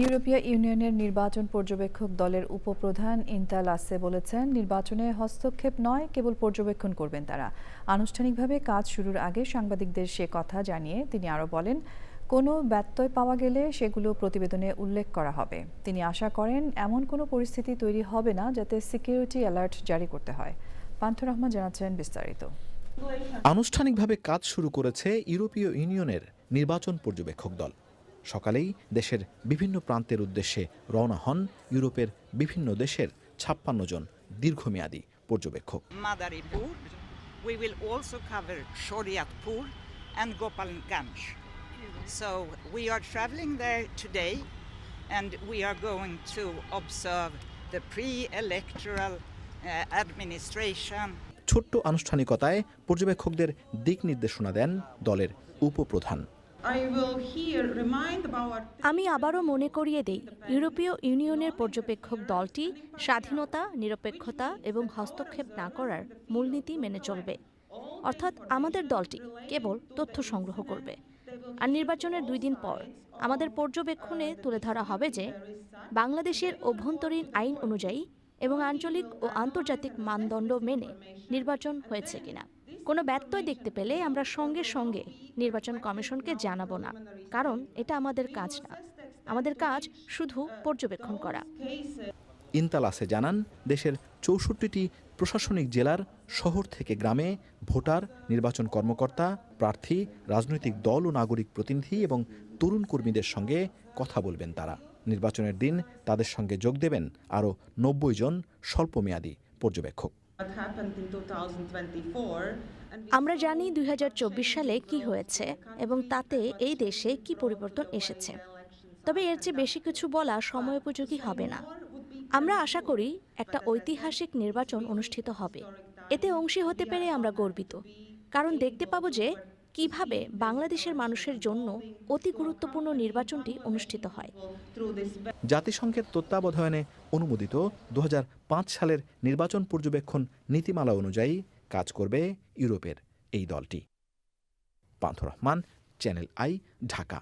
ইউরোপীয় ইউনিয়নের নির্বাচন পর্যবেক্ষক দলের উপপ্রধান ইন্তাল আসে বলেছেন, নির্বাচনে হস্তক্ষেপ নয়, কেবল পর্যবেক্ষণ করবেন তারা। আনুষ্ঠানিকভাবে কাজ শুরুর আগে সাংবাদিকদের সে কথা জানিয়ে তিনি আরও বলেন, কোনো ব্যত্যয় পাওয়া গেলে সেগুলো প্রতিবেদনে উল্লেখ করা হবে। তিনি আশা করেন, এমন কোনো পরিস্থিতি তৈরি হবে না যাতে সিকিউরিটি অ্যালার্ট জারি করতে হয়। পান্থ রহমান জানাচ্ছেন বিস্তারিত। আনুষ্ঠানিকভাবে কাজ শুরু করেছে ইউরোপীয় ইউনিয়নের নির্বাচন পর্যবেক্ষক দল। সকালেই দেশের বিভিন্ন প্রান্তের উদ্দেশ্যে রওনা হন ইউরোপের বিভিন্ন দেশের ছাপ্পান্ন জন দীর্ঘমেয়াদী পর্যবেক্ষক। and we are going to observe the pre-electoral uh, administration. ছোট্ট আনুষ্ঠানিকতায় পর্যবেক্ষকদের দিক নির্দেশনা দেন দলের উপপ্রধান। আমি আবারও মনে করিয়ে দেই, ইউরোপীয় ইউনিয়নের পর্যবেক্ষক দলটি স্বাধীনতা, নিরপেক্ষতা এবং হস্তক্ষেপ না করার মূলনীতি মেনে চলবে। অর্থাৎ আমাদের দলটি কেবল তথ্য সংগ্রহ করবে। আর নির্বাচনের দুই দিন পর আমাদের পর্যবেক্ষণে তুলে ধরা হবে যে, বাংলাদেশের অভ্যন্তরীণ আইন অনুযায়ী এবং আঞ্চলিক ও আন্তর্জাতিক মানদণ্ড মেনে নির্বাচন হয়েছে কিনা। কোনো ব্যত্যয় দেখতে পেলে আমরা সঙ্গে সঙ্গে নির্বাচন কমিশনকে জানাব না, কারণ এটা আমাদের কাজ না। আমাদের কাজ শুধু পর্যবেক্ষণ করা। ইনতালাসে জানান, দেশের চৌষট্টিটি প্রশাসনিক জেলার শহর থেকে গ্রামে ভোটার, নির্বাচন কর্মকর্তা, প্রার্থী, রাজনৈতিক দল ও নাগরিক প্রতিনিধি এবং তরুণ কর্মীদের সঙ্গে কথা বলবেন তারা। নির্বাচনের দিন তাদের সঙ্গে যোগ দেবেন আরও নব্বই জন স্বল্পমেয়াদী পর্যবেক্ষক। What happened in 2024. And we আমরা জানি দুই হাজার চব্বিশ সালে কি হয়েছে এবং তাতে এই দেশে কি পরিবর্তন এসেছে? তবে এর চেয়ে বেশি কিছু বলা সময়োপযোগী হবে না। আমরা আশা করি একটা ঐতিহাসিক নির্বাচন অনুষ্ঠিত হবে। এতে অংশী হতে পেরে আমরা গর্বিত। কারণ দেখতে পাবো যে কীভাবে বাংলাদেশের মানুষের জন্য অতি গুরুত্বপূর্ণ নির্বাচনটি অনুষ্ঠিত হয়। জাতিসংঘের তত্ত্বাবধানে অনুমোদিত দু হাজার পাঁচ সালের নির্বাচন পর্যবেক্ষণ নীতিমালা অনুযায়ী কাজ করবে ইউরোপের এই দলটি। Pantha Rahman, Channel I, Dhaka.